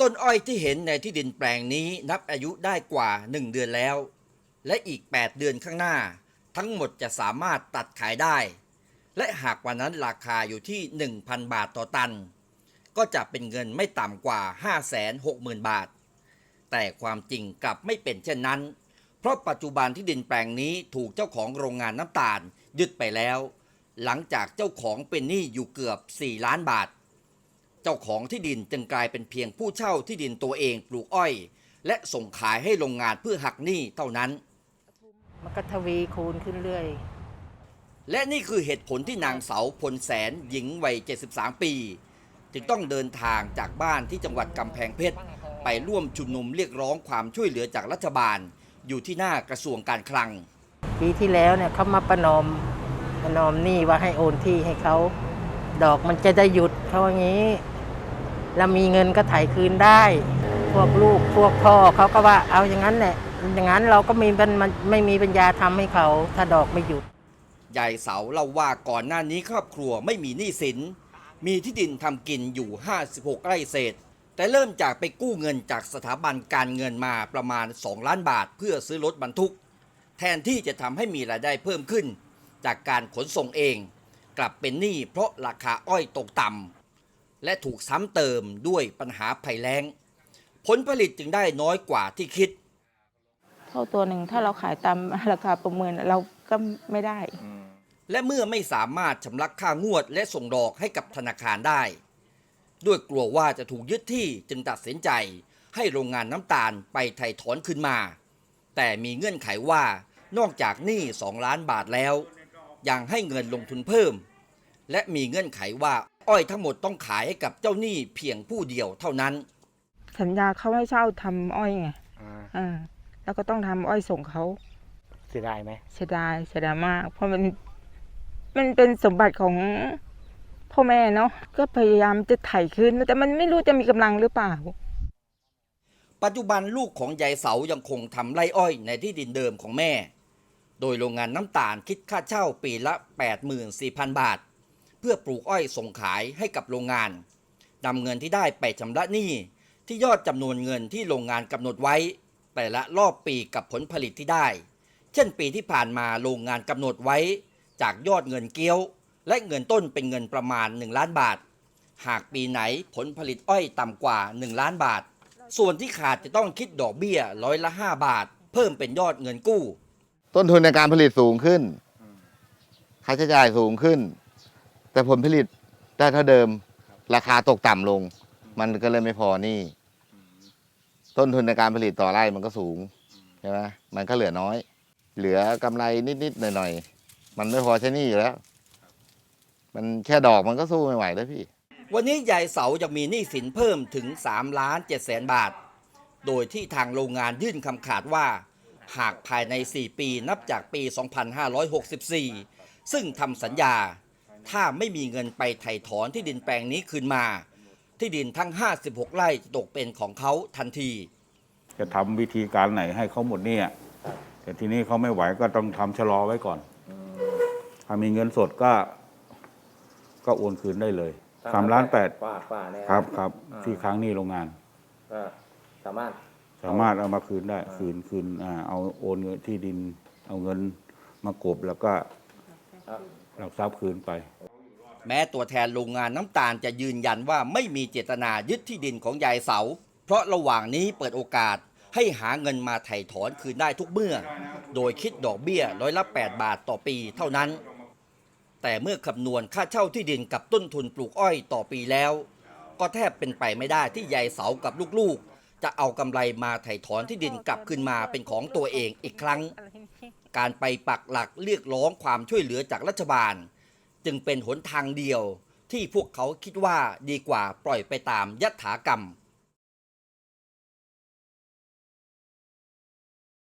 ต้นอ้อยที่เห็นในที่ดินแปลงนี้นับอายุได้กว่า 1 เดือนแล้ว และอีก 8 เดือนข้างหน้า ทั้งหมดจะสามารถตัดขายได้ และหากวันนั้นราคาอยู่ที่ 1,000 บาทต่อตัน ก็จะเป็นเงินไม่ต่ำกว่า 560,000 บาท แต่ความจริงกลับไม่เป็นเช่นนั้น เพราะปัจจุบันที่ดินแปลงนี้ถูกเจ้าของโรงงานน้ำตาลยึดไปแล้ว หลังจากเจ้าของเป็นหนี้อยู่เกือบ 4 ล้านบาท เจ้าของที่ดินจึงกลายเป็นเพียงผู้เช่าที่ดินตัวเองปลูกอ้อย และส่งขายให้โรงงานเพื่อหักหนี้เท่านั้น มันก็ทวีคูณขึ้นเรื่อย และนี่คือเหตุผลที่นางเสาพลแสนหญิงวัย 73 ปี จึงต้องเดินทางจากบ้านที่จังหวัดกำแพงเพชร ไปร่วมชุมนุมเรียกร้องความช่วยเหลือจากรัฐบาล อยู่ที่หน้ากระทรวงการคลัง ปีที่แล้วเนี่ยเขามาประนอมประนอมหนี้ว่าให้โอนที่ให้เขา ดอกมันจะได้หยุดเขาว่างี้ แล้วมีเงินก็ถ่ายคืนได้ พวกลูกพวกพ่อเขาก็ว่าเอาอย่างนั้นแหละ อย่างนั้นเราก็มีมันไม่มีปัญญาทำให้เขาถ้าดอกไม่หยุด ยายเสาเล่าว่าก่อนหน้านี้ครอบครัวไม่มีหนี้สิน มีที่ดินทำกินอยู่ 56 ไร่เศษ แต่เริ่มจากไปกู้เงินจากสถาบันการเงินมาประมาณ 2 ล้านบาท เพื่อซื้อรถบรรทุก แทนที่จะทำให้มีรายได้เพิ่มขึ้น จากการขนส่งเอง กลับเป็นหนี้เพราะราคาอ้อยตกต่ำ และถูกซ้ำเติมด้วยปัญหาภัยแล้ง ผลผลิตจึงได้น้อยกว่าที่คิด เท่าตัวหนึ่งถ้าเราขายตามราคาประเมินเราก็ไม่ได้ และเมื่อไม่สามารถชำระค่างวดและส่งดอกให้กับธนาคารได้ ด้วยกลัวว่าจะถูกยึดที่จึงตัดสินใจ ให้โรงงานน้ำตาลไปไถ่ถอนขึ้นมา แต่มีเงื่อนไขว่านอกจากหนี้2ล้านบาทแล้ว ยังให้เงินลงทุนเพิ่ม และมีเงื่อนไขว่า อ้อยทั้งหมดต้องขายให้กับเจ้าหนี้เพียงผู้เดียวเท่านั้น สัญญาเขาให้เช่าทำอ้อยไงอ่าอ่าแล้วก็ต้องทำอ้อยส่งเขาเสียดายไหมเสียดายเสียดายมาก เพราะมันมันเป็นสมบัติของพ่อแม่เนาะก็พยายามจะไถ่คืนแต่มันไม่รู้จะมีกำลังหรือเปล่า ปัจจุบันลูกของยายเสายังคงทำไร่อ้อยในที่ดินเดิมของแม่ โดยโรงงานน้ำตาลคิดค่าเช่าปีละ 84,000 บาทเพื่อปลูกอ้อยส่งขายให้กับโรงงานนำเงินที่ได้ไปชำระหนี้ที่ยอดจำนวนเงินที่โรงงานกำหนดไว้ แต่ละรอบปีกับผลผลิตที่ได้ เช่นปีที่ผ่านมาโรงงานกำหนดไว้ จากยอดเงินเกี้ยว และเงินต้นเป็นเงินประมาณ 1 ล้านบาท หากปีไหนผลผลิตอ้อยต่ำกว่า 1 ล้านบาท ส่วนที่ขาดจะต้องคิดดอกเบี้ยร้อยละ 5 บาท เพิ่มเป็นยอดเงินกู้ ต้นทุนในการผลิตสูงขึ้น ค่าใช้จ่ายสูงขึ้น แต่ผลผลิตได้เท่าเดิม ราคาตกต่ำลง มันก็เลยไม่พอนี่ ต้นทุนในการผลิตต่อไร่มันก็สูงใช่ไหมมันก็เหลือน้อย เหลือกำไรนิดๆหน่อยๆมันไม่พอใช้นี่อยู่แล้ว มันแค่ดอกมันก็สู้ไม่ไหวแล้วพี่ วันนี้ยายเสายังมีหนี้สินเพิ่มถึง3ล้าน7แสนบาท โดยที่ทางโรงงานยื่นคำขาดว่า หากภายใน 4 ปีนับจากปี 2564 ซึ่งทำสัญญา ถ้าไม่มีเงินไปไถ่ถอนที่ดินแปลงนี้คืนมา ที่ดินทั้ง 56 ไร่จะตกเป็นของเขาทันที จะทำวิธีการไหนให้เขาหมดหเนี่ยแต่ทีนี้เขาไม่ไหวก็ต้องทำชะลอไว้ก่อน ถ้ามีเงินสดก็ ก็โอนคืนได้เลยสามล้านแปดกว่าๆเนี่ยครับครับ อ่าที่ค้างหนี้โรงงานก็สามารถ สามารถเอามาคืนได้ อ่า คืนคืนอ่าเอาโอนเงินที่ดิน เอาเงินมากบแล้วก็ครับ หลักทรัพย์คืนไป แม้ตัวแทนโรงงานน้ำตาลจะยืนยันว่าไม่มีเจตนายึดที่ดินของยายเสา เพราะระหว่างนี้เปิดโอกาสให้หาเงินมาไถ่ถอนคืนได้ทุกเมื่อ โดยคิดดอกเบี้ยร้อยละ 8 บาทต่อปีเท่านั้น แต่เมื่อคำนวณค่าเช่าที่ดินกับต้นทุนปลูกอ้อยต่อปีแล้ว ก็แทบเป็นไปไม่ได้ที่ยายเสากับลูกๆ จะเอากำไรมาไถ่ถอนที่ดินกลับคืนมาเป็นของตัวเองอีกครั้ง การไปปักหลักเรียกร้องความช่วยเหลือจากรัฐบาล จึงเป็นหนทางเดียวที่พวกเขาคิดว่าดีกว่าปล่อยไปตามยถากรรม